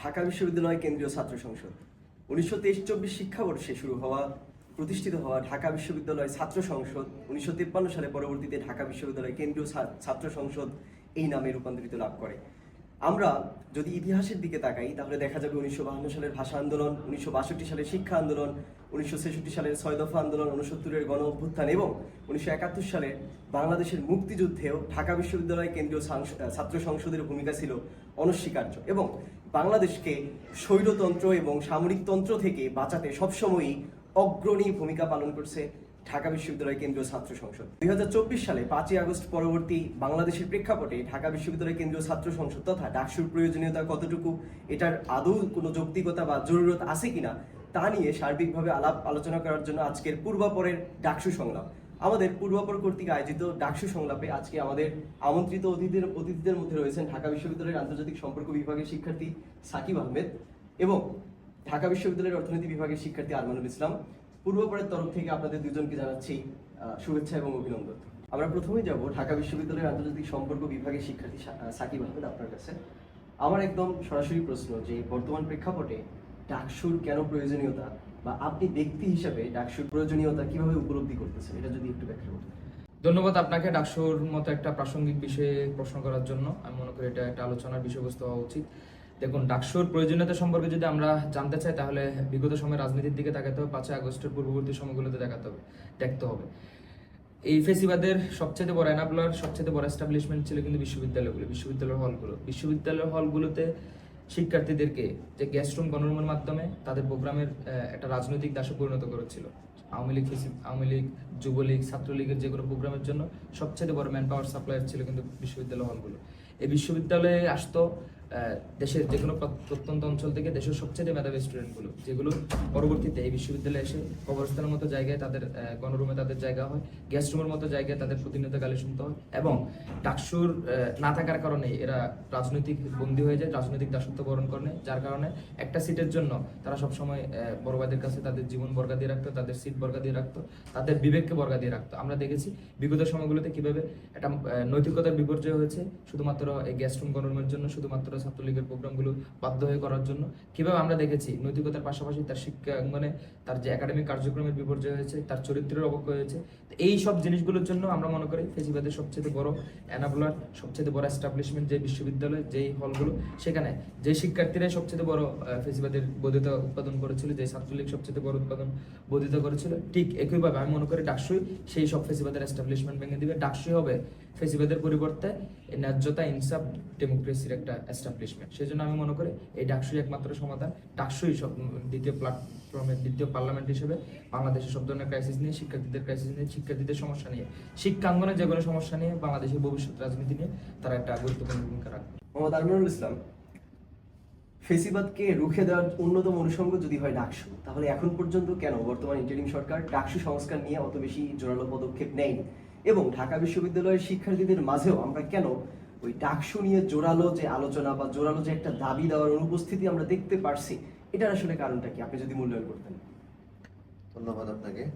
ঢাকা বিশ্ববিদ্যালয় কেন্দ্রীয় ছাত্র সংসদ। উনিশশো তেইশ চব্বিশ শিক্ষাবর্ষে শুরু হওয়া, প্রতিষ্ঠিত হওয়া ঢাকা বিশ্ববিদ্যালয় ছাত্র সংসদ, উনিশশো তিপ্পান্ন সালে পরবর্তীতে ঢাকা বিশ্ববিদ্যালয় কেন্দ্রীয় ছাত্র সংসদ এই নামে রূপান্তরিত লাভ করে। আমরা যদি ইতিহাসের দিকে তাকাই, তাহলে দেখা যাবে উনিশশো বাহান্ন সালের ভাষা আন্দোলন, উনিশশো বাষট্টি সালের শিক্ষা আন্দোলন, উনিশশো ছেষট্টি সালের ছয় দফা আন্দোলন উনসত্তরের গণ অভ্যুত্থান এবং উনিশশো একাত্তর সালে বাংলাদেশের মুক্তিযুদ্ধেও ঢাকা বিশ্ববিদ্যালয় কেন্দ্রীয় ছাত্র সংসদের ভূমিকা ছিল অনস্বীকার্য এবং বাংলাদেশকে স্বৈরতন্ত্র এবং সামরিকতন্ত্র থেকে বাঁচাতে সবসময়ই অগ্রণী ভূমিকা পালন করছে ঢাকা বিশ্ববিদ্যালয় কেন্দ্রীয় ছাত্র সংসদ। দুই হাজার চব্বিশ সালে পাঁচই আগস্ট পরবর্তী বাংলাদেশের প্রেক্ষাপটে ঢাকা বিশ্ববিদ্যালয় কেন্দ্রীয় ছাত্র সংসদ তথা ডাকসুর প্রয়োজনীয়তা কতটুকু, এটার আদৌ কোনো যৌক্তিকতা বা জরুরত আছে কিনা, তা নিয়ে সার্বিকভাবে আলাপ আলোচনা করার জন্য আজকের পূর্বাপরের ডাকসু সংলাপ। আমাদের পূর্বাপর কর্তৃক আয়োজিত ডাকসু সংলাপে আজকে আমাদের আমন্ত্রিত অতিথিদের অতিথিদের মধ্যে রয়েছেন ঢাকা বিশ্ববিদ্যালয়ের আন্তর্জাতিক সম্পর্ক বিভাগের শিক্ষার্থী সাকিব আহমেদ এবং ঢাকা বিশ্ববিদ্যালয়ের অর্থনীতি বিভাগের শিক্ষার্থী আরমানুল ইসলাম। পূর্বপরের তরফ থেকে আপনাদের দুজনকে জানাচ্ছি শুভেচ্ছা এবং অভিনন্দন। আমরা প্রথমেই যাব ঢাকা বিশ্ববিদ্যালয়ের আন্তর্জাতিক সম্পর্ক বিভাগের শিক্ষার্থী সাকিব আহমেদ আপনার কাছে। আমার একদম সরাসরি প্রশ্ন যে বর্তমান প্রেক্ষাপটে ডাকসুর কেন প্রয়োজনীয়তা? বা আপনি ব্যক্তি হিসাবে ডাকসুর প্রয়োজনীয়তা কীভাবে উপলব্ধি করতেছেন? এটা যদি একটু ব্যাখ্যা করতেন। ধন্যবাদ আপনাকে ডাকসুর মতো একটা প্রাসঙ্গিক বিষয়ে প্রশ্ন করার জন্য। আমি মনে করি এটা একটা আলোচনার বিষয়বস্তু হওয়া উচিত। দেখুন, ডাকসুর প্রয়োজনীয়তা সম্পর্কে যদি আমরা জানতে চাই, তাহলে বিগত সময় রাজনীতির দিকে তাকাতে হবে, পাঁচই আগস্টের পূর্ববর্তী সময়গুলোতে দেখাতে হবে, দেখতে হবে। এই ফেসিবাদের সবচেয়ে বড় এনাবলার সবচেয়ে বড় এস্টাবলিশমেন্ট ছিল কিন্তু বিশ্ববিদ্যালয়গুলো, বিশ্ববিদ্যালয়ের হলগুলো। বিশ্ববিদ্যালয়ের হলগুলোতে শিক্ষার্থীদেরকে যে গ্যাস্ট্রুম রুম গণরুমের মাধ্যমে তাদের প্রোগ্রামের একটা রাজনৈতিক দাসে পরিণত করেছিল। আওয়ামী লীগ আওয়ামী লীগ, যুবলীগ, ছাত্রলীগের যে কোনো প্রোগ্রামের জন্য সবচেয়ে বড় ম্যান পাওয়ার সাপ্লায়ার ছিল কিন্তু বিশ্ববিদ্যালয় হলগুলো। এই বিশ্ববিদ্যালয়ে আসতো দেশের যে কোনো প্রত্যন্ত অঞ্চল থেকে দেশের সবচেয়ে মেধাবী স্টুডেন্টগুলো যেগুলো পরবর্তীতে এই বিশ্ববিদ্যালয়ে এসে কবরস্থানের মতো জায়গায় তাদের গণরুমে তাদের জায়গা হয় গেস্ট রুমের মতো জায়গায় তাদের প্রতিনিয়ত গালি শুনতে হয় এবং ডাকসুর না থাকার কারণে এরা রাজনৈতিক বন্দী হয়ে যায় রাজনৈতিক দাসত্ব বরণ করে যার কারণে একটা সিটের জন্য তারা সবসময় আহ, বড় ভাইদের কাছে তাদের জীবন বর্গা দিয়ে রাখতো তাদের সিট বর্গা দিয়ে রাখতো তাদের বিবেককে বর্গা দিয়ে রাখতো। আমরা দেখেছি বিগত সময়গুলোতে কীভাবে একটা নৈতিকতার বিপর্যয় হয়েছে শুধুমাত্র এই গেস্ট রুম গণরুমের জন্য শুধুমাত্র ছাত্রলীগের প্রোগ্রামগুলো বাধ্য হয়ে করার জন্য। কীভাবে আমরা দেখেছি, নৈতিকতার পাশাপাশি তার শিক্ষা অঙ্গনে তার যে একাডেমিক কার্যক্রমের বিপর্যয় হয়েছে, তার চরিত্রের অবক্ষয় হয়েছে। এই সব জিনিসগুলোর জন্য আমরা মনে করি ফেসিবাদের সবচেয়ে বড় অ্যানাবুলার, সবচেয়ে বড় এস্টাবলিশমেন্ট যে বিশ্ববিদ্যালয়, যেই হলগুলো, সেখানে যে শিক্ষার্থীরাই সবচেয়ে বড় ফেসিবাদের বৈধতা উৎপাদন করেছিল যে ছাত্রলীগ সবচেয়ে বড় উৎপাদন বৈধত করেছিল, ঠিক একইভাবে আমি মনে করি ডাকসুই সেই সব ফেসিবাদের এস্টাবলিশমেন্ট ভেঙে দিবে। ডাকসুই হবে ফেসিবাদের পরিবর্তে ন্যায্যতা, ইনসাফ, ডেমোক্রেসির একটা এস্টাবলিশমেন্ট সেই জন্য আমি মনে করি এই ডাকসুই একমাত্র সমাধান। ডাকসুই সব দ্বিতীয় প্ল্যাটফর্মের দ্বিতীয় পার্লামেন্ট হিসেবে বাংলাদেশের সব ধরনের ক্রাইসিস নিয়ে, শিক্ষার্থীদের ক্রাইসিস নিয়ে, শিক্ষার্থীদের সমস্যা নিয়ে, শিক্ষাঙ্গনে যে কোনো সমস্যা নিয়ে বাংলাদেশের ভবিষ্যৎ রাজনীতি নিয়ে তারা একটা গুরুত্বপূর্ণ ভূমিকা রাখবে। মোহাম্মদ আরমানুল ইসলাম, ফেসিবাদকে রুখে দেওয়ার অন্যতম অনুষঙ্গ যদি হয় ডাকসু, তাহলে এখন পর্যন্ত কেন? বর্তমান ইন্টারিম সরকার ডাকসু সংস্কার নিয়ে অত বেশি জোরালো পদক্ষেপ নেয়নি। এবং ঢাকা বিশ্ববিদ্যালয়ের শিক্ষার্থীদের মাঝেও আমরা কেন ওই ডাকসু নিয়ে জোরালো যে আলোচনা বা জোরালো যে একটা দাবি দেওয়ার অনুপস্থিতি আমরা দেখতে পারছি, এটার আসলে কারণটা কি? আপনি যদি মূল্যায়ন করতেন। ধন্যবাদ আপনাকে।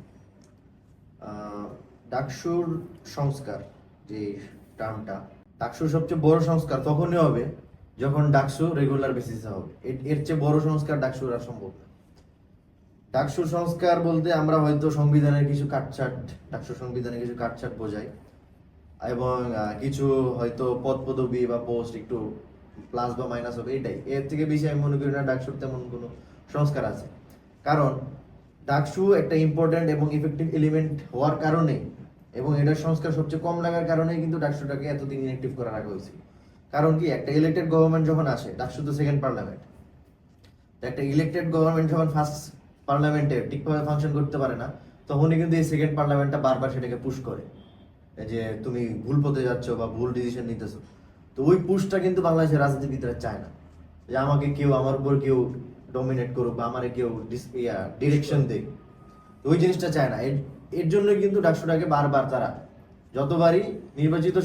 ডাকসুর সংস্কার যে টার্মটা, ডাকসুর সবচেয়ে বড় সংস্কার তখনই হবে যখন ডাকসু রেগুলার বেসিসে হবে। এর- চেয়ে বড় সংস্কার ডাকসুর আর সম্ভব না ডাকসুর সংস্কার বলতে আমরা হয়তো সংবিধানের কিছু কাটছাট ডাকসু সংবিধানে কিছু কাটছাট বোঝাই। এবং কিছু হয়তো পদ পদবি বা পোস্ট একটু প্লাস বা মাইনাস হবে, এটাই। এর থেকে বেশি আমি মনে করি না ডাকসুর তেমন কোনো সংস্কার আছে। কারণ, ডাকসু একটা ইম্পর্ট্যান্ট এবং ইফেক্টিভ এলিমেন্ট হওয়ার কারণে এবং এটার সংস্কার সবচেয়ে কম লাগার কারণেই কিন্তু ডাকসুটাকে এতদিন ইনঅ্যাক্টিভ করে রাখা হয়েছিল কারণ কি, একটা ইলেক্টেড গভর্নমেন্ট যখন আসে, ডাকসু তো সেকেন্ড পার্লামেন্ট একটা ইলেক্টেড গভর্নমেন্ট যখন ফার্স্ট পার্লামেন্টে ঠিকভাবে ফাংশন করতে পারে না তখনই কিন্তু এই সেকেন্ড পার্লামেন্টটা বারবার সেটাকে পুশ করে। যে তুমি ভুল পথে যাচ্ছ বা ভুল ডিসিশন নিতেছো। তো ওই পুশটা কিন্তু বাংলাদেশের রাজনীতিবিদরা চায় না। যে আমাকে কেউ আমার উপর কেউ ডমিনেট করুক বা আমার কেউ ডিরেকশন দেয় তো ওই জিনিসটা চায় না। এর এর জন্য কিন্তু ডাকসুটাকে বারবার তারা যতবারই নির্বাচিত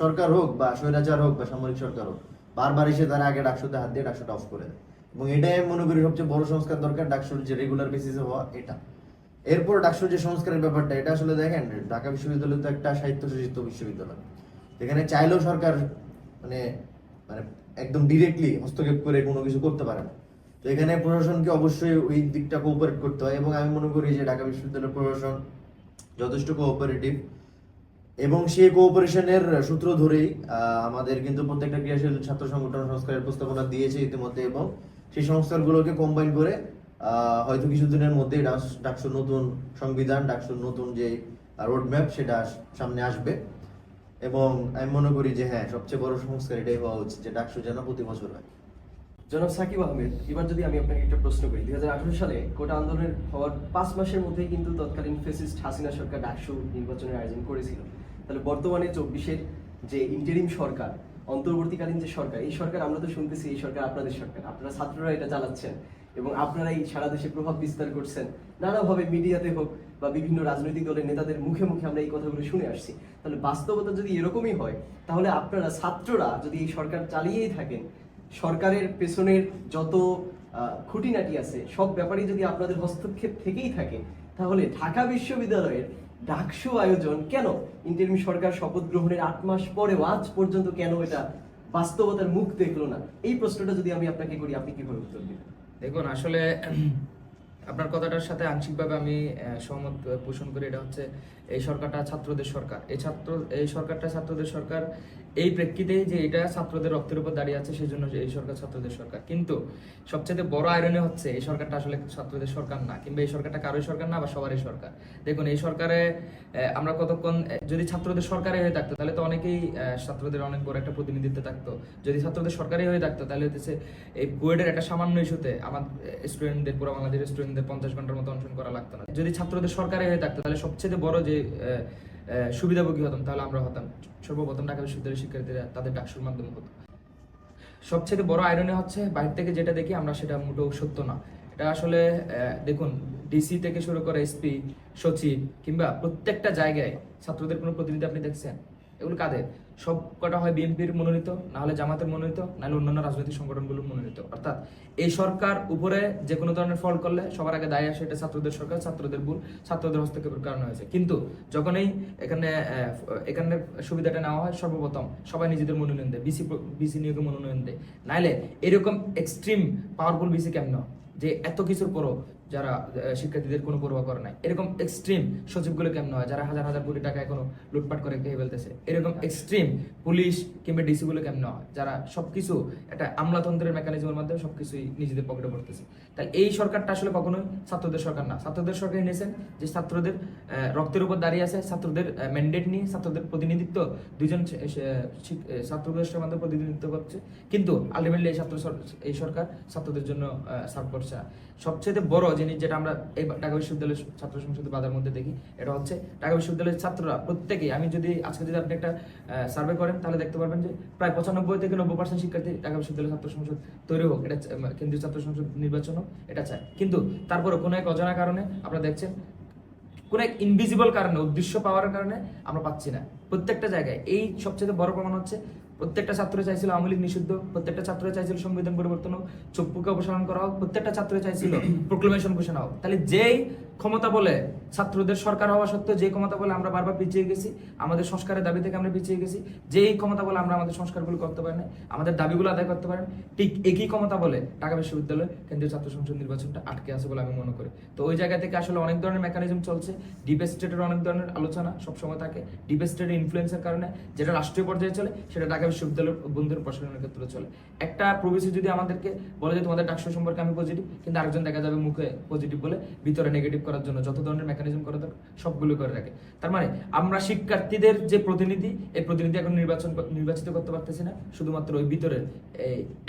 সরকার হোক বা স্বৈরাচার হোক বা সামরিক সরকার হোক বারবার এসে তারা আগে ডাকসুতে হাত দিয়ে ডাকসুটা অফ করে দেয়। এবং এটাই আমি মনে করি সবচেয়ে বড় সংস্কার দরকার ডাকসুর যে রেগুলার বেসিসে হওয়া, এটা। এরপর ডাকসুর যে সংস্কারের ব্যাপারটা, এটা আসলে দেখেন, ঢাকা বিশ্ববিদ্যালয় তো একটা সাহিত্য শাসিত বিশ্ববিদ্যালয়। যেখানে চাইলেও সরকার মানে মানে একদম ডিরেক্টলি হস্তক্ষেপ করে কোনো কিছু করতে পারে না। তো এখানে প্রশাসনকে অবশ্যই ওই দিকটা কোঅপারেট করতে হয় এবং আমি মনে করি যে ঢাকা বিশ্ববিদ্যালয়ের প্রশাসন যথেষ্ট কোঅপারেটিভ এবং সেই কোঅপারেশনের সূত্র ধরেই আমাদের কিন্তু প্রত্যেকটা ক্রিয়াশীল ছাত্র সংগঠন সংস্কারের প্রস্তাবনা দিয়েছে ইতিমধ্যে এবং সেই সংস্কারগুলোকে কম্বাইন করে হয়তো কিছুদিনের মধ্যেই ডাকস- ডাকসুর নতুন সংবিধান ডাকসুর নতুন যে রোডম্যাপ সেটা সামনে আসবে। এবং আমি মনে করি যে হ্যাঁ সবচেয়ে বড় সংস্কার এটাই হওয়া উচিত যে ডাকসু যেন প্রতি বছর হয়। জনাব সাকিব আহমেদ, এবার যদি আমি আপনাকে একটা প্রশ্ন করি, দুই হাজার আঠারো সালে কোটা আন্দোলনের হওয়ার পাঁচ মাসের মধ্যেই কিন্তু তৎকালীন ফেসিস্ট হাসিনা সরকার ডাকসু নির্বাচনের আয়োজন করেছিল। তাহলে বর্তমানে চব্বিশের যে ইন্টারিম সরকার অন্তর্বর্তীকালীন যে সরকার, এই সরকার আমরা তো শুনতেছি, এই সরকার আপনাদের সরকার। আপনারা ছাত্ররা এটা চালাচ্ছেন এবং আপনারাই সারা দেশে প্রভাব বিস্তার করছেন। নানাভাবে মিডিয়াতে হোক বা বিভিন্ন রাজনৈতিক দলের নেতাদের মুখে মুখে আমরা এই কথাগুলো শুনে আসছি। তাহলে বাস্তবতা যদি এরকমই হয়, তাহলে আপনারা ছাত্ররা যদি এই সরকার চালিয়েই থাকেন, সরকারের পেছনের যত খুঁটিনাটি আছে, সব ব্যাপারে যদি আপনাদের হস্তক্ষেপ থেকেই থাকে, তাহলে ঢাকা বিশ্ববিদ্যালয়ের ডাকসু আয়োজন কেন? ইন্টারিম সরকার শপথ গ্রহণের আট মাস পরেও আজ পর্যন্ত কেন এটা বাস্তবতার মুখ দেখল না? এই প্রশ্নটা যদি আমি আপনাকে করি, আপনি কীভাবে উত্তর দিবেন? দেখুন, আসলে আপনার কথাটার সাথে আংশিকভাবে আমি সহমত পোষণ করি। এটা হচ্ছে এই সরকারটা ছাত্রদের সরকার। এই ছাত্র, এই সরকারটা ছাত্রদের সরকার এই প্রেক্ষিতেই যে এটা ছাত্রদের রক্তের উপর দাঁড়িয়ে আছে সেই জন্য যে এই সরকার ছাত্রদের সরকার। কিন্তু সবচেয়ে বড় আয়রনে হচ্ছে, এই সরকারটা আসলে ছাত্রদের সরকার না, কিংবা এই সরকারটা কারোই সরকার না বা সবারই সরকার। দেখুন, এই সরকারে আমরা কতক্ষণ যদি ছাত্রদের সরকারে হয়ে থাকতো, তাহলে তো অনেকেই ছাত্রদের অনেক বড় একটা প্রতিনিধিত্ব থাকতো। যদি ছাত্রদের সরকারি হয়ে থাকতো, তাহলে হচ্ছে এই বুয়েটের একটা সামান্য ইস্যুতে আমার স্টুডেন্টদের পুরো বাংলাদেশের স্টুডেন্টদের পঞ্চাশ ঘণ্টার মতো অনশন করা লাগতো না। যদি ছাত্রদের সরকারি হয়ে থাকতো, তাহলে সবচেয়ে বড় যে সুবিধাভোগী হতাম, তাহলে আমরা হতাম। সর্বপ্রথম ঢাকা বিশ্ববিদ্যালয়ের শিক্ষার্থীরা তাদের ডাকসুর মাধ্যমে হতো। সবচেয়ে বড় আয়রনে হচ্ছে, বাইরে থেকে যেটা দেখি আমরা সেটা মোটেও সত্য না। এটা আসলে দেখুন ডিসি থেকে শুরু করে এসপি সচিব কিংবা প্রত্যেকটা জায়গায় ছাত্রদের কোনো প্রতিনিধি আপনি দেখছেন? এগুলো কাদের? সব কটা হয় বিএনপির মনোনীত, না হলে জামাতের মনোনীত নাহলে অন্যান্য রাজনৈতিক সংগঠনগুলোর মনোনীত। অর্থাৎ এই সরকার উপরে যে কোনো ধরনের ফল করলে সবার আগে দায় আসে এটা ছাত্রদের সরকার, ছাত্রদের ভুল, ছাত্রদের হস্তক্ষেপের কারণে হয়েছে। কিন্তু যখনই এখানে এখানে সুবিধাটা নেওয়া হয়, সর্বপ্রথম সবাই নিজেদের মনোনয়ন দেয়, বিসি বিসি নিয়োগে মনোনয়ন দেয়। নাইলে এরকম এক্সট্রিম পাওয়ারফুল বিসি কেমন? যে এত কিছুর পরও যারা শিক্ষার্থীদের কোনো পরোয়া করে নাই। এরকম এক্সট্রিম সচিবগুলো কেমন হয়? যারা হাজার হাজার কোটি টাকা এখনও লুটপাট করে খেয়ে ফেলতেছে। এরকম এক্সট্রিম পুলিশ কিংবা ডিসি গুলো কেমন হয়? যারা সবকিছু একটা আমলাতন্ত্রের মেকানিজমের মাধ্যমে সবকিছুই নিজেদের পকেটে পড়তেছে। তাহলে এই সরকারটা আসলে কখনোই ছাত্রদের সরকার না। ছাত্রদের সরকার নিয়েছেন যে ছাত্রদের রক্তের উপর দাঁড়িয়ে আছে ছাত্রদের ম্যান্ডেট নিয়ে ছাত্রদের প্রতিনিধিত্ব। দুজন সে- সে- শিক- আহ, ছাত্রদের মধ্যে প্রতিনিধিত্ব করছে। কিন্তু আলটিমেটলি এই ছাত্র এই সরকার ছাত্রদের জন্য সার্ভ করছে সবচেয়ে বড় জিনিস যেটা আমরা এই ঢাকা বিশ্ববিদ্যালয়ের ছাত্র সংসদের বাজার মধ্যে দেখি, এটা হচ্ছে ঢাকা বিশ্ববিদ্যালয়ের ছাত্ররা প্রত্যেকেই, আমি যদি আজকে যদি আপনি একটা সার্ভে করেন, তাহলে দেখতে পারবেন যে প্রায় পঁচানব্বই থেকে নব্বই পার্সেন্ট শিক্ষার্থী ঢাকা বিশ্ববিদ্যালয়ের ছাত্র সংসদ তৈরি হোক, এটা কেন্দ্রীয় ছাত্র সংসদ নির্বাচন হোক এটা চায়। কিন্তু তারপরে কোনো এক অজানা কারণে আপনারা দেখছেন, কোনো এক ইনভিজিবল কারণে, উদ্দেশ্য পাওয়ার কারণে আমরা পাচ্ছি না। প্রত্যেকটা জায়গায় এই সবচেয়ে বড় প্রমাণ হচ্ছে প্রত্যেকটা ছাত্র চাইছিল আওয়ামী লীগ নিষিদ্ধ প্রত্যেকটা ছাত্র চাইছিল সংবিধান পরিবর্তন হোক চপ্পুকে অপসারণ করা হোক প্রত্যেকটা ছাত্র চাইছিল প্রোক্লেমেশন ঘোষণা হোক। তাহলে যেই ক্ষমতা বলে ছাত্রদের সরকার হওয়া সত্ত্বেও যে ক্ষমতা বলে আমরা বারবার পিছিয়ে গেছি আমাদের সংস্কারের দাবি থেকে আমরা পিছিয়ে গেছি যেই ক্ষমতা বলে আমরা আমাদের সংস্কারগুলো করতে পারি না আমাদের দাবিগুলো আদায় করতে পারেন ঠিক একই ক্ষমতা বলে ঢাকা বিশ্ববিদ্যালয় কেন্দ্রীয় ছাত্র সংসদ নির্বাচনটা আটকে আছে বলে আমি মনে করি। তো ওই জায়গা থেকে আসলে অনেক ধরনের মেকানিজম চলছে ডিপ স্টেটের অনেক ধরনের আলোচনা সবসময় থাকে ডিপ স্টেটের ইনফ্লুয়েন্সের কারণে যেটা রাষ্ট্রীয় পর্যায়ে চলে সেটা ঢাকা বিশ্ববিদ্যালয়ের বন্ধুর প্রসারণের ক্ষেত্রে চলে। একটা প্রবেশী যদি আমাদেরকে বলে যে তোমাদের ডাকসু সম্পর্কে আমি পজিটিভ কিন্তু আরেকজন দেখা যাবে মুখে পজিটিভ বলে ভিতরে নেগেটিভ করার জন্য যত ধরনের মেকানিজম করা দরকার, সবগুলো করে রাখে। তার মানে আমরা শিক্ষার্থীদের যে প্রতিনিধি, এই প্রতিনিধি এখন নির্বাচন নির্বাচিত করতে পারতেছি না। শুধুমাত্র ওই ভিতরের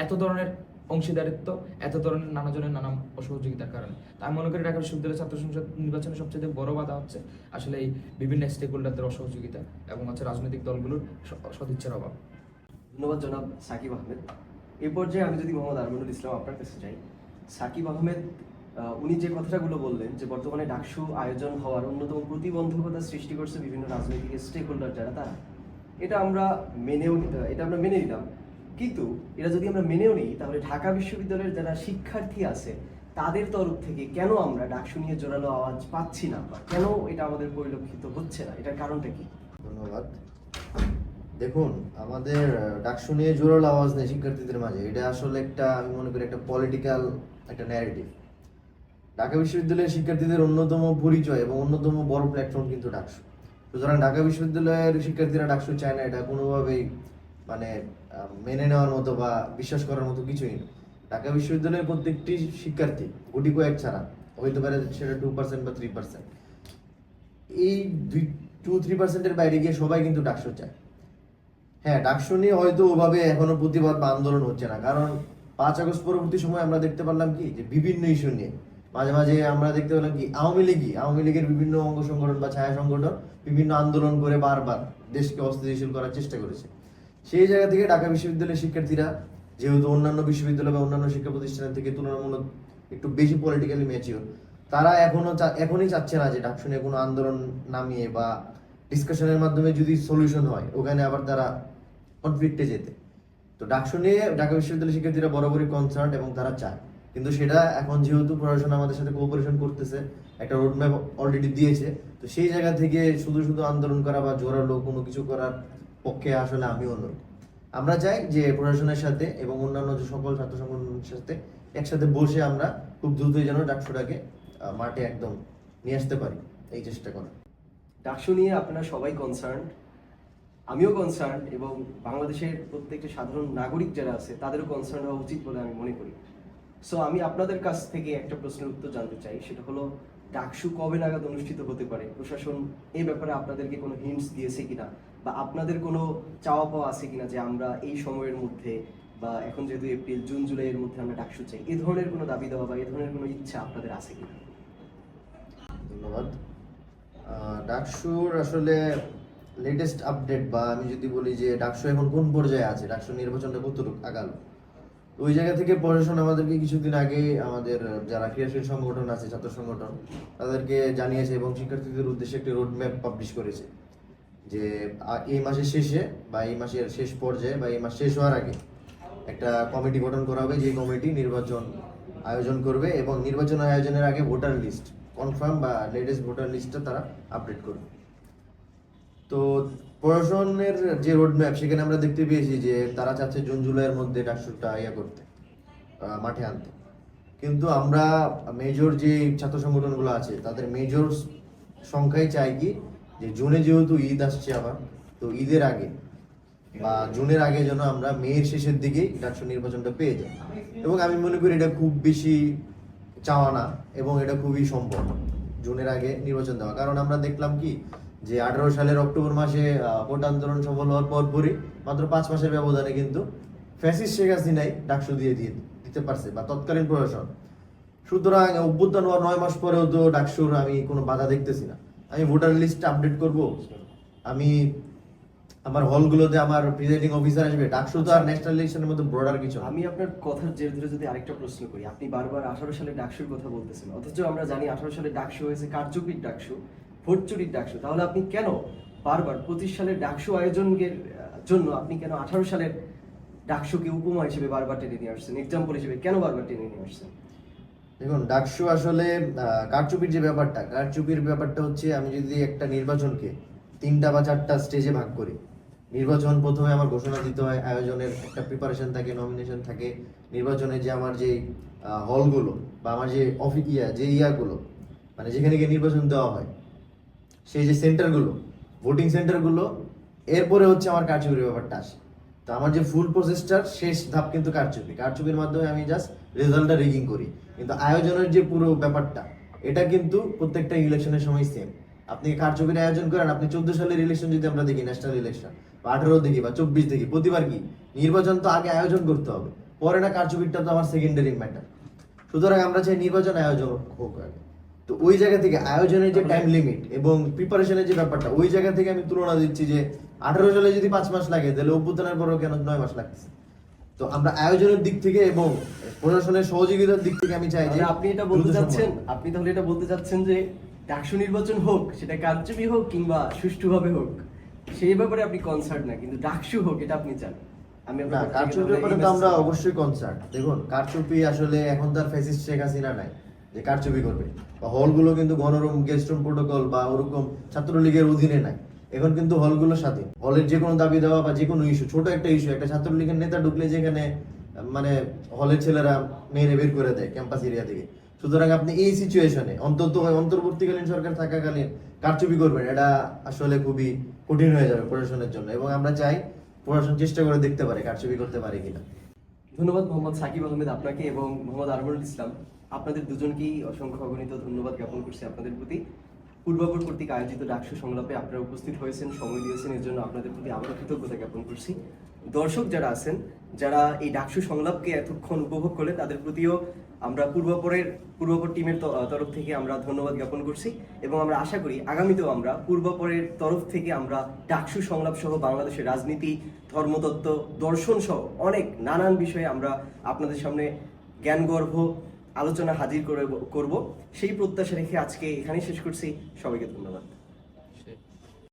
এত ধরনের অংশীদারিত্ব, এত ধরনের নানা জনের নানা অসহযোগিতার কারণে। আমি মনে করি ঢাকা বিশ্ববিদ্যালয় ছাত্র সংসদ নির্বাচনের সবচেয়ে বড় বাধা হচ্ছে আসলে এই বিভিন্ন স্টেক হোল্ডারদের অসহযোগিতা এবং হচ্ছে রাজনৈতিক দলগুলোর সদিচ্ছার অভাব। ধন্যবাদ জনাব সাকিব আহমেদ। এই পর্যায়ে আমি যদি মোহাম্মদ আরমানুল ইসলাম আপনার কাছে যাই। সাকিব আহমেদ উনি যে কথাগুলো বললেন যে বর্তমানে ডাকসু আয়োজন হওয়ার অন্যতম প্রতিবন্ধকতা সৃষ্টি করছে বিভিন্ন রাজনৈতিক স্টেক হোল্ডার যারা, তারা। এটা আমরা মেনেও এটা আমরা মেনে নিলাম। কিন্তু এটা যদি আমরা মেনেও নিই, তাহলে ঢাকা বিশ্ববিদ্যালয়ের যারা শিক্ষার্থী আছে, তাদের তরফ থেকে কেন আমরা ডাকসু নিয়ে জোরালো আওয়াজ পাচ্ছি না কেন এটা আমাদের পরিলক্ষিত হচ্ছে না? এটার কারণটা কি? ধন্যবাদ। দেখুন, আমাদের ডাকসু নিয়ে জোরাল আওয়াজ নেই শিক্ষার্থীদের মাঝে। এটা আসলে একটা, আমি মনে করি, একটা পলিটিক্যাল একটা ন্যারেটিভ ঢাকা বিশ্ববিদ্যালয়ের শিক্ষার্থীদের অন্যতম পরিচয় এবং অন্যতম বড় প্ল্যাটফর্ম কিন্তু ডাকসু। সুতরাং ঢাকা বিশ্ববিদ্যালয়ের শিক্ষার্থীরা ডাকসু চায় না, এটা কোনোভাবেই মানে মেনে নেওয়ার মতো বা বিশ্বাস করার মতো কিছুই না। ঢাকা বিশ্ববিদ্যালয়ের প্রত্যেকটি শিক্ষার্থী, গুটি কয়েক ছাড়া, হইতে পারে সেটা টু পার্সেন্ট বা থ্রি পার্সেন্ট এই দুই টু থ্রি পার্সেন্টের বাইরে গিয়ে সবাই কিন্তু ডাকসু চায়। হ্যাঁ ডাকসু নিয়ে হয়তো ওভাবে এখনও প্রতিবাদ বা আন্দোলন হচ্ছে না। কারণ পাঁচ আগস্ট পরবর্তী সময় আমরা দেখতে পারলাম কি, যে বিভিন্ন ইস্যু নিয়ে। মাঝে মাঝে আমরা দেখতে পেলাম কি, আওয়ামী লীগই, আওয়ামী লীগের বিভিন্ন অঙ্গ সংগঠন বা ছায়া সংগঠন বিভিন্ন আন্দোলন করে বারবার দেশকে অস্থিতিশীল করার চেষ্টা করেছে। সেই জায়গা থেকে ঢাকা বিশ্ববিদ্যালয়ের শিক্ষার্থীরা, যেহেতু অন্যান্য বিশ্ববিদ্যালয় বা অন্যান্য শিক্ষা প্রতিষ্ঠানের থেকে তুলনামূলক একটু বেশি পলিটিক্যালি ম্যাচিওর তারা এখনও এখনই চাচ্ছে না যে ডাকসু নিয়ে কোনো আন্দোলন নামিয়ে বা ডিসকাশনের মাধ্যমে যদি সলিউশন হয়, ওখানে আবার তারা কনফ্লিক্টে যেতে। তো ডাকসু নিয়ে ঢাকা বিশ্ববিদ্যালয়ের শিক্ষার্থীরা বরাবরই কনসার্ন এবং তারা চায়। কিন্তু সেটা এখন যেহেতু প্রশাসন আমাদের সাথে কোঅপারেশন করতেছে, একটা রোডম্যাপ অলরেডি দিয়েছে, তো সেই জায়গা থেকে শুধু শুধু আন্দোলন করা বা জোরালো কোনো কিছু করার পক্ষে আসলে আমিও নই। আমরা চাই যে প্রশাসনের সাথে এবং অন্যান্য যে সকল ছাত্র সংগঠনের সাথে একসাথে বসে আমরা খুব দ্রুতই যেন ডাকসুটাকে মাঠে একদম নিয়ে আসতে পারি। এই চেষ্টা করা। ডাকসু নিয়ে আপনারা সবাই কনসার্ন আমিও কনসার্ন এবং বাংলাদেশের প্রত্যেকটা সাধারণ নাগরিক যারা আছে, তাদেরও কনসার্ন হওয়া উচিত বলে আমি মনে করি। সো আমি আপনাদের কাছ থেকে একটা প্রশ্নের উত্তর জানতে চাই, সেটা হলো, ডাকসু কবে নাগাদ অনুষ্ঠিত হতে পারে? প্রশাসন এই ব্যাপারে আপনাদেরকে কোনো হিন্টস দিয়েছে কিনা? বা আপনাদের কোনো চাওয়া পাওয়া আছে কিনা যে আমরা এই সময়ের মধ্যে বা এখন যেহেতু এপ্রিল, জুন, জুলাইয়ের মধ্যে আমরা ডাকসু চাই, এ ধরনের কোনো দাবি দেওয়া বা এই ধরনের কোনো ইচ্ছা আপনাদের আছে কিনা? ধন্যবাদ। ডাকসুর আসলে লেটেস্ট আপডেট বা আমি যদি বলি যে ডাকসু এখন কোন পর্যায়ে আছে? ডাকসু নির্বাচনটা কতটুকু আগালো? ওই জায়গা থেকে প্রশাসন আমাদেরকে কিছুদিন আগে আমাদের যারা ক্রিয়াশীল সংগঠন আছে, ছাত্র সংগঠন, তাদেরকে জানিয়েছে এবং শিক্ষার্থীদের উদ্দেশ্যে একটি রোড ম্যাপ পাবলিশ করেছে যে এই মাসের শেষে বা এই মাসের শেষ পর্যায়ে বা এই মাস শেষ হওয়ার আগে একটা কমিটি গঠন করা হবে যে কমিটি নির্বাচন আয়োজন করবে এবং নির্বাচন আয়োজনের আগে ভোটার লিস্ট কনফার্ম বা লেটেস্ট ভোটার লিস্টটা তারা আপডেট করবে। তো প্রশাসনের যে রোড ম্যাপ সেখানে আমরা দেখতে পেয়েছি যে তারা চাচ্ছে জুন, জুলাইয়ের মধ্যে ডাকসুরটা ইয়ে করতে মাঠে আনতে। কিন্তু আমরা মেজর যে ছাত্র সংগঠনগুলো আছে, তাদের মেজর সংখ্যাই চাই কি যে জুনে যেহেতু ঈদ আসছে আবার, তো ঈদের আগে বা জুনের আগে যেন আমরা মেয়ের শেষের দিকেই ডাকসু নির্বাচনটা পেয়ে যাই। এবং আমি মনে করি এটা খুব বেশি চাওয়া না এবং এটা খুবই সম্ভব জুনের আগে নির্বাচন দেওয়া। কারণ আমরা দেখলাম কি, যে আঠারো সালের অক্টোবর মাসে ভোট আন্দোলন সফল হওয়ার পরপরই মাত্র পাঁচ মাসের ব্যবধানে কিন্তু ফ্যাসিস শেখ হাসিনাই ডাকসু দিয়ে দিয়ে দিতে পারছে বা তৎকালীন প্রশাসন। সুতরাং অভ্যুত্থান হওয়ার নয় মাস পরেও তো ডাকসুর আমি কোনো বাধা দেখতেছি না। আমি ভোটার লিস্ট আপডেট করব। আমি আমার হলগুলোতে আমার প্রিজাইডিং অফিসার আসবে। ডাকসু তো আর ন্যাশনাল ইলেকশনের মতো ব্রডার কিছু আমি আপনার কথার জের ধরে যদি আরেকটা প্রশ্ন করি আপনি বারবার আঠারো সালে ডাকসুর কথা বলতেছেন অথচ আমরা জানি আঠারো সালে ডাকসু হয়েছে কারচুপির ডাকসু ভোট চুরির ডাকসু। তাহলে আপনি কেন বারবার পঁচিশ সালের ডাকসু আয়োজনের জন্য আপনি কেন আঠারো সালের ডাকসুকে উপমা হিসেবে বারবার টেনে নিয়ে আসছেন এক্সাম্পল হিসেবে কেন বারবার টেনে নিয়ে আসছেন? দেখুন ডাকসু আসলে কারচুপির যে ব্যাপারটা কারচুপির ব্যাপারটা হচ্ছে আমি যদি একটা নির্বাচনকে তিনটা বা চারটা স্টেজে ভাগ করি। নির্বাচন প্রথমে আমার ঘোষণা দিতে হয়, আয়োজনের একটা প্রিপারেশন থাকে নমিনেশন থাকে। নির্বাচনে যে আমার যে হলগুলো বা আমার যে অফিস ইয়া, যে ইয়াগুলো মানে যেখানে গিয়ে নির্বাচন দেওয়া হয়, সেই যে সেন্টারগুলো ভোটিং সেন্টারগুলো এরপরে হচ্ছে আমার কারচুপির ব্যাপারটা আসে। তো আমার যে ফুল প্রসেসটার শেষ ধাপ কিন্তু কারচুপি। কারচুপির মাধ্যমে আমি জাস্ট রেজাল্টটা রিগিং করি। কিন্তু আয়োজনের যে পুরো ব্যাপারটা, এটা কিন্তু প্রত্যেকটা ইলেকশনের সময় সেম আপনি কারচুপির আয়োজন করেন আপনি চোদ্দ সালের ইলেকশন যদি আমরা দেখি ন্যাশনাল ইলেকশন বা আঠারো দেখি বা চব্বিশ দেখি প্রতিবার কি? নির্বাচন তো আগে আয়োজন করতে হবে পরে না কারচুপিরটা তো আমার সেকেন্ডারি ম্যাটার সুতরাং আমরা চাই নির্বাচন আয়োজন হোক আগে। তো ওই জায়গা থেকে আয়োজনের যে টাইম লিমিট এবং প্রিপারেশনের যে ব্যাপারটা ওই জায়গা থেকে আমি তুলনা দিচ্ছি যে আঠারো সালে যদি পাঁচ মাস লাগে তাহলে অভ্যুত্থানের পরেও কেন নয় মাস লাগতেছে? তো আমরা আয়োজনের দিক থেকে এবং প্রশাসনের সহযোগিতার দিক থেকে আমি চাই যে আপনি এটা বলতে চাচ্ছেন আপনি তাহলে এটা বলতে চাচ্ছেন যে ডাকসু নির্বাচন হোক সেটা কারচুপি হোক কিংবা সুষ্ঠুভাবে হোক সেই ব্যাপারে আপনি কনসার্ন না কিন্তু ডাকসু হোক এটা আপনি চান। আমি না কারচুপির ব্যাপারে তো আমরা অবশ্যই কনসার্ন দেখুন কারচুপি আসলে এখন তার ফেসিস্ট শেখ হাসিনা নাই যে কারচুপি করবে। বা হলগুলো কিন্তু গণরুম গেস্ট রুম প্রোটোকল বা ওরকম ছাত্রলীগের অধীনে নাই। এখন কিন্তু হলগুলো স্বাধীন। হলের যে কোনো দাবি দেওয়া বা যে কোনো ইস্যু ছোট একটা ইস্যু একটা ছাত্রলীগের নেতা ঢুকলে যেখানে মানে হলের ছেলেরা মেয়েরে বের করে দেয় ক্যাম্পাস এরিয়া থেকে। সুতরাং আপনি এই সিচুয়েশনে অন্তত অন্তর্বর্তীকালীন সরকার থাকাকালীন কারচুপি করবেন। এটা আসলে খুবই কঠিন হয়ে যাবে প্রশাসনের জন্য এবং আমরা চাই প্রশাসন চেষ্টা করে দেখতে পারে কারচুপি করতে পারে কিনা। ধন্যবাদ মোহাম্মদ সাকিব আহমেদ আপনাকে এবং মোহাম্মদ আরবুল ইসলাম। আপনাদের দুজনকেই অসংখ্য অগণিত ধন্যবাদ জ্ঞাপন করছি আপনাদের প্রতি। পূর্বাপর কর্তৃক আয়োজিত ডাকসু সংলাপে আপনারা উপস্থিত হয়েছেন, সময় দিয়েছেন, এর জন্য আপনাদের প্রতি আবারও কৃতজ্ঞতা জ্ঞাপন করছি। দর্শক যারা আছেন, যারা এই ডাকসু সংলাপকে এতক্ষণ উপভোগ করলেন, তাদের প্রতিও আমরা পূর্বাপরের, পূর্বাপর টিমের তরফ থেকে আমরা ধন্যবাদ জ্ঞাপন করছি এবং আমরা আশা করি আগামীতেও আমরা পূর্বাপরের তরফ থেকে আমরা ডাকসু সংলাপ সহ বাংলাদেশের রাজনীতি, ধর্মতত্ত্ব দর্শন সহ অনেক নানান বিষয়ে আমরা আপনাদের সামনে জ্ঞানগর্ভ আলোচনা হাজির করে করব। সেই প্রত্যাশা রেখে আজকে এখানেই শেষ করছি। সবাইকে ধন্যবাদ।